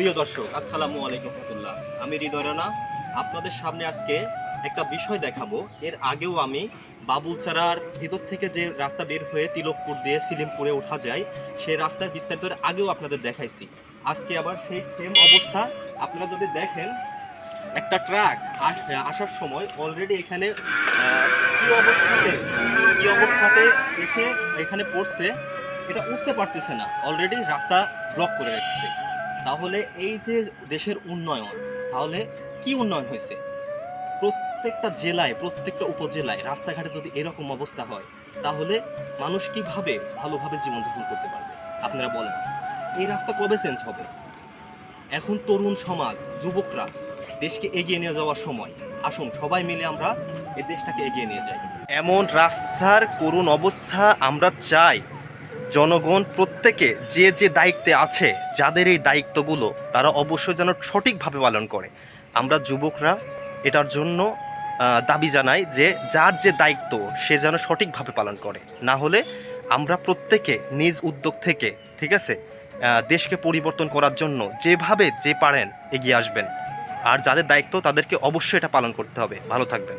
প্রিয় দর্শক, আসসালামু আলাইকুম রহমতুল্লাহ। আমি হৃদয় রানা। আপনাদের সামনে আজকে একটা বিষয় দেখাবো। এর আগেও আমি বাবুলচারার ভিতর থেকে যে রাস্তা বের হয়ে তিলকপুর দিয়ে সিলিমপুরে ওঠা যায়, সেই রাস্তার বিস্তারিত আগেও আপনাদের দেখাইছি। আজকে আবার সেই সেম অবস্থা। আপনারা যদি দেখেন, একটা ট্রাক আসার সময় অলরেডি এখানে কি অবস্থাতে কি অবস্থাতে এসে এখানে পড়ছে, এটা উঠতে পারতেছে না। অলরেডি রাস্তা ব্লক করে রেখেছে। তাহলে এই যে দেশের উন্নয়ন, তাহলে কি উন্নয়ন হয়েছে? প্রত্যেকটা জেলায়, প্রত্যেকটা উপজেলায় রাস্তাঘাটে যদি এরকম অবস্থা হয়, তাহলে মানুষ কীভাবে ভালোভাবে জীবনযাপন করতে পারবে? আপনারা বলেন। এই রাস্তা কবে চেঞ্জ হবে? এখন তরুণ সমাজ, যুবকরা দেশকে এগিয়ে নিয়ে যাওয়ার সময়, আসুন সবাই মিলে আমরা এই দেশটাকে এগিয়ে নিয়ে যাই। এমন রাস্তার করুণ অবস্থা আমরা চাই। জনগণ প্রত্যেকে যে যে দায়িত্বে আছে, যাদের এই দায়িত্বগুলো তারা অবশ্যই যেন সঠিকভাবে পালন করে। আমরা যুবকরা এটার জন্য দাবি জানাই যে যার যে দায়িত্ব, সে যেন সঠিকভাবে পালন করে। না হলে আমরা প্রত্যেকে নিজ উদ্যোগ থেকে, ঠিক আছে দেশকে পরিবর্তন করার জন্য যেভাবে যে পারেন এগিয়ে আসবেন। আর যাদের দায়িত্ব, তাদেরকে অবশ্যই এটা পালন করতে হবে। ভালো থাকবেন।